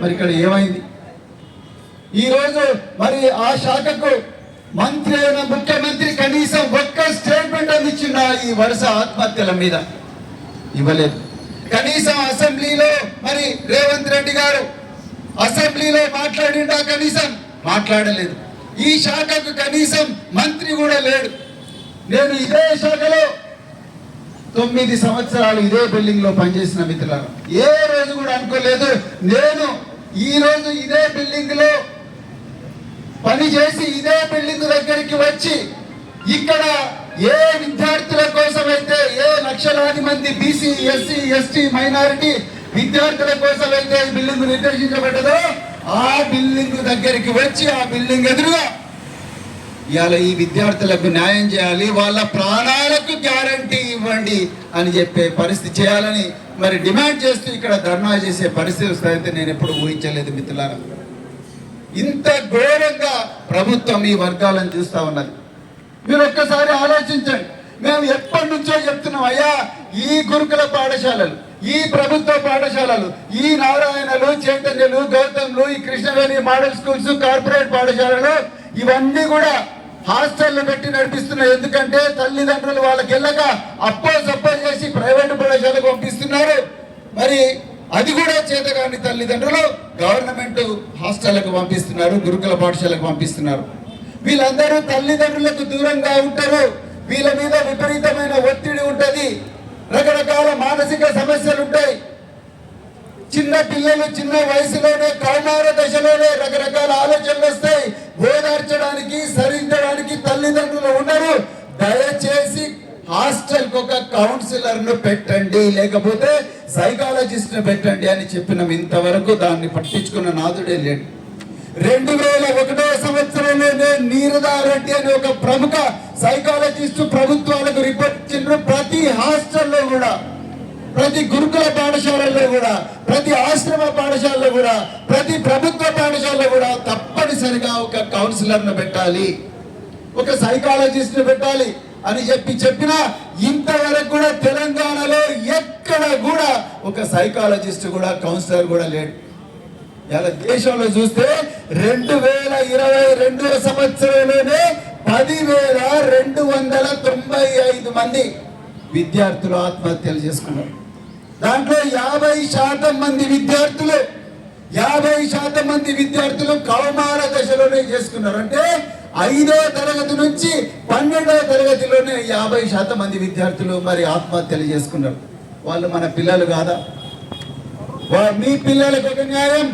మరి ఇక్కడ ఏమైంది? ఈరోజు మరి ఆ శాఖకు మంత్రి అయిన ముఖ్యమంత్రి కనీసం ఒక్క స్టేట్మెంట్ అందించిన ఈ వరుస ఆత్మహత్యల మీద ఇవ్వలేదు. కనీసం అసెంబ్లీలో మరి రేవంత్ రెడ్డి గారు అసెంబ్లీలో మాట్లాడిండా కనీసం మాట్లాడలేదు. ఈ శాఖకు కనీసం మంత్రి కూడా లేడు. నేను ఇదే శాఖలో తొమ్మిది సంవత్సరాలు ఇదే బిల్డింగ్లో పనిచేసిన మిత్రులారా. ఏ రోజు కూడా అనుకోలేదు నేను ఈ రోజు ఇదే బిల్డింగ్లో పని చేసి ఇదే బిల్డింగ్ దగ్గరికి వచ్చి ఇక్కడ ఏ విద్యార్థుల కోసం అయితే ఏ లక్షలాది మంది బీసీ ఎస్సీ ఎస్టీ మైనారిటీ విద్యార్థుల కోసం అయితే ఈ బిల్డింగ్ నిర్దేశించబడ్డదో ఆ బిల్డింగ్ దగ్గరికి వచ్చి ఆ బిల్డింగ్ ఎదురుగా ఇవాళ ఈ విద్యార్థులకు న్యాయం చేయాలి వాళ్ళ ప్రాణాలకు గ్యారంటీ ఇవ్వండి అని చెప్పే పరిస్థితి చేయాలని మరి డిమాండ్ చేస్తూ ఇక్కడ ధర్నా చేసే పరిస్థితి వస్తాయితే నేను ఎప్పుడు ఊహించలేదు మిత్రులారా. ఇంత ఘోరంగా ప్రభుత్వం ఈ వర్గాలను చూస్తా ఉన్నది. మీరు ఒక్కసారి ఆలోచించండి. మేము ఎప్పటి నుంచో చెప్తున్నాం అయ్యా ఈ గురుకుల పాఠశాలలు ఈ ప్రభుత్వ పాఠశాలలు ఈ నారాయణలు చైతన్యలు గౌతమ్లు ఈ కృష్ణవేణి మోడల్ స్కూల్స్ కార్పొరేట్ పాఠశాలలు ఇవన్నీ కూడా హాస్టల్లో పెట్టి నడిపిస్తున్నారు ఎందుకంటే తల్లిదండ్రులు వాళ్ళకి వెళ్ళక అప్పో సప్పో చేసి ప్రైవేట్ పాఠశాలకు పంపిస్తున్నారు. మరి అది కూడా చేతగాని తల్లిదండ్రులు గవర్నమెంట్ హాస్టళ్ళకు పంపిస్తున్నారు గురుకుల పాఠశాలకు పంపిస్తున్నారు. వీళ్ళందరూ తల్లిదండ్రులకు దూరంగా ఉంటారు. వీళ్ళ మీద విపరీతమైన ఒత్తిడి ఉంటుంది. రకరకాల మానసిక సమస్యలు ఉంటాయి చిన్న పిల్లలు చిన్న వయసులోనే కౌమార దశలోనే రకరకాల హాస్టల్కి ఒక కౌన్సిలర్ను పెట్టండి లేకపోతే సైకాలజిస్ట్ను పెట్టండి అని చెప్పినాం. ఇంతవరకు దాన్ని పట్టించుకున్న నాదుడే లేడు. రెండు వేల ఒకటో సంవత్సరంలోనే నీరదా రెడ్డి అనే ఒక ప్రముఖ సైకాలజిస్ట్ ప్రభుత్వాలకు రిపోర్ట్ ఇచ్చిండ్రు. ప్రతి హాస్టల్లో కూడా ప్రతి గురుకుల పాఠశాలల్లో కూడా ప్రతి ఆశ్రమ పాఠశాలలో కూడా ప్రతి ప్రభుత్వ పాఠశాలలో కూడా తప్పనిసరిగా ఒక కౌన్సిలర్ను పెట్టాలి. ఒక సైకాలజిస్ట్ను పెట్టాలి. అని చెప్పి చెప్పిన ఇంతవరకు కూడా తెలంగాణలో ఎక్కడ కూడా ఒక సైకాలజిస్ట్ కూడా కౌన్సిలర్ కూడా లేడు. ఇలా దేశంలో చూస్తే రెండు వేల ఇరవై రెండవ సంవత్సరంలోనే పదివేల రెండు వందల తొంభై ఐదు మంది విద్యార్థులు ఆత్మహత్యలు చేసుకున్నారు. దాంట్లో యాభై శాతం మంది విద్యార్థులు యాభై శాతం మంది విద్యార్థులు కౌమార దశలోనే చేసుకున్నారు. అంటే ఐదో తరగతి నుంచి పన్నెండవ తరగతిలోనే యాభై శాతం మంది విద్యార్థులు మరి ఆత్మహత్యలు చేసుకున్నారు. వాళ్ళు మన పిల్లలు కాదా? మీ పిల్లలకు ఒక న్యాయం.